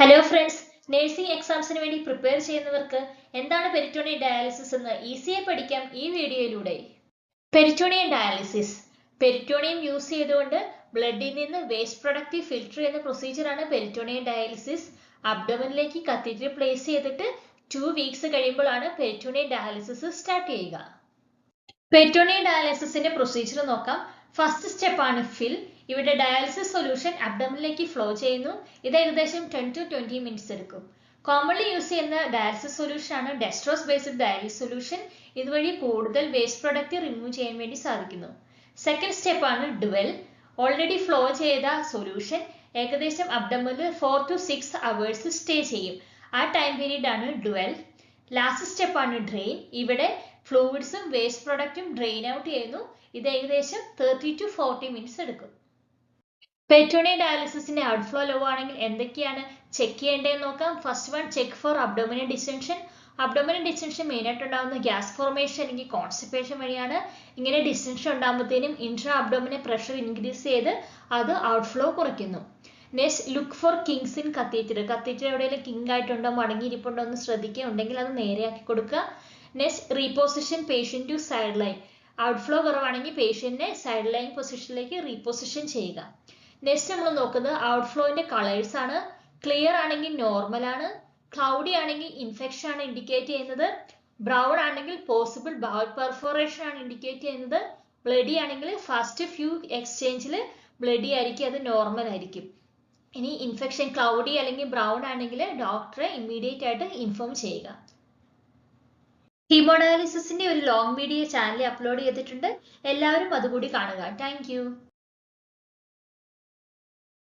Hello friends nursing എക്സാംസിന് വേണ്ടി prepare ചെയ്യുന്നവർക്ക് എന്താണ് പെരിറ്റോണിയൻ ഡയാലിസിസ് എന്ന് ഈസിയായി പഠിക്കാം ഈ വീഡിയോയിലൂടെ. പെരിറ്റോണിയൻ ഡയാലിസിസ് പെരിറ്റോണിയം യൂസ് ചെയ്തുകൊണ്ട് ബ്ലഡിൽ നിന്ന് വേസ്റ്റ് പ്രൊഡക്റ്റ് ഫിൽട്ടർ ചെയ്യുന്ന പ്രൊസീജിയറാണ് പെരിറ്റോണിയൻ ഡയാലിസിസ് അബ്ഡമനിലേക്ക് കത്തീറ്റർ പ്ലേസ് ചെയ്തിട്ട് ടു വീക്സ് കഴിയുമ്പോഴാണ് പെരിറ്റോണിയൻ ഡയാലിസിസ് സ്റ്റാർട്ട് ചെയ്യുക. പെരിറ്റോണിയൻ ഡയാലിസിസിന്റെ പ്രൊസീജിയർ നോക്കാം. ഫസ്റ്റ് സ്റ്റെപ്പ് ആണ് ഫിൽ ഇവിടെ ഡയാലിസിസ് സൊല്യൂഷൻ അബ്ഡമിലേക്ക് ഫ്ലോ ചെയ്യുന്നു. ഇത് ഏകദേശം ടെൻ ടു ട്വന്റി മിനിറ്റ്സ് എടുക്കും. കോമൺലി യൂസ് ചെയ്യുന്ന ഡയാലിസിസ് സൊല്യൂഷൻ ആണ് ഡെസ്ട്രോസ് ബേസ്ഡ് ഡയാലിസിസ് സൊല്യൂഷൻ ഇതുവഴി കൂടുതൽ വേസ്റ്റ് പ്രൊഡക്റ്റ് റിമൂവ് ചെയ്യാൻ വേണ്ടി സാധിക്കുന്നു. സെക്കൻഡ് സ്റ്റെപ്പ് ആണ് ഡുവൽ ഓൾറെഡി ഫ്ലോ ചെയ്ത സൊല്യൂഷൻ ഏകദേശം അബ്ഡമിൽ four to six hours stay ചെയ്യും. ആ ടൈം പീരീഡ് ആണ് ഡുവൽ ലാസ്റ്റ് സ്റ്റെപ്പ് ആണ് ഡ്രെയിൻ ഇവിടെ ഫ്ലൂയിഡ്സും വേസ്റ്റ് പ്രൊഡക്റ്റും ഡ്രെയിൻ ഔട്ട് ചെയ്യുന്നു. ഇത് ഏകദേശം തേർട്ടി ടു ഫോർട്ടി മിനിറ്റ്സ് എടുക്കും. പെറ്റോണിയ ഡയാലിസിസിന്റെ ഔട്ട്ഫ്ലോ ലോ ആണെങ്കിൽ എന്തൊക്കെയാണ് ചെക്ക് ചെയ്യേണ്ടതെന്ന് നോക്കാം. First one check for abdominal distension abdominal distension main ആയിട്ട് ഉണ്ടാകുന്ന ഗ്യാസ് ഫോർമേഷൻ അല്ലെങ്കിൽ കോൺസ്റ്റിപ്പേഷൻ വഴിയാണ് ഇങ്ങനെ ഡിസ്റ്റൻഷൻ ഉണ്ടാകുമ്പോഴത്തേനും ഇൻട്രാ അബ്ഡോമിനെ പ്രഷർ ഇൻക്രീസ് ചെയ്ത് അത് ഔട്ട്ഫ്ലോ കുറയ്ക്കുന്നു. Next look for kinks in catheter catheter എവിടെയെങ്കിലും കിങ് ആയിട്ടുണ്ടോ മടങ്ങിയിരിപ്പുണ്ടോ എന്ന് ശ്രദ്ധിക്കുക. ഉണ്ടെങ്കിൽ അത് നേരെയാക്കി കൊടുക്കുക. Next reposition patient to side line outflow കുറവാണെങ്കിൽ പേഷ്യന്റിനെ സൈഡ് ലൈൻ പൊസിഷനിലേക്ക് റീപൊസിഷൻ ചെയ്യുക. നെക്സ്റ്റ് നമ്മൾ നോക്കുന്നത് ഔട്ട്ഫ്ലോയിന്റെ കളേഴ്സ് ആണ്. ക്ലിയർ ആണെങ്കിൽ നോർമൽ ആണ്. ക്ലൗഡി ആണെങ്കിൽ ഇൻഫെക്ഷൻ ആണ് ഇൻഡിക്കേറ്റ് ചെയ്യുന്നത്. ബ്രൗൺ ആണെങ്കിൽ പോസിബിൾ ബൗൾ പെർഫോറേഷൻ ആണ് ഇൻഡിക്കേറ്റ് ചെയ്യുന്നത്. ബ്ലഡി ആണെങ്കിൽ ഫസ്റ്റ് ഫ്യൂ എക്സ്ചേഞ്ചിൽ ബ്ലഡി ആയിരിക്കും അത് നോർമൽ ആയിരിക്കും. ഇനി ഇൻഫെക്ഷൻ ക്ലൗഡി അല്ലെങ്കിൽ ബ്രൗൺ ആണെങ്കിൽ ഡോക്ടറെ ഇമ്മീഡിയറ്റ് ആയിട്ട് ഇൻഫോം ചെയ്യുക. ഹീമോഡയാലിസിന്റെ ഒരു ലോങ് വീഡിയോ ചാനലിൽ അപ്ലോഡ് ചെയ്തിട്ടുണ്ട്. എല്ലാവരും അതുകൂടി കാണുക. താങ്ക്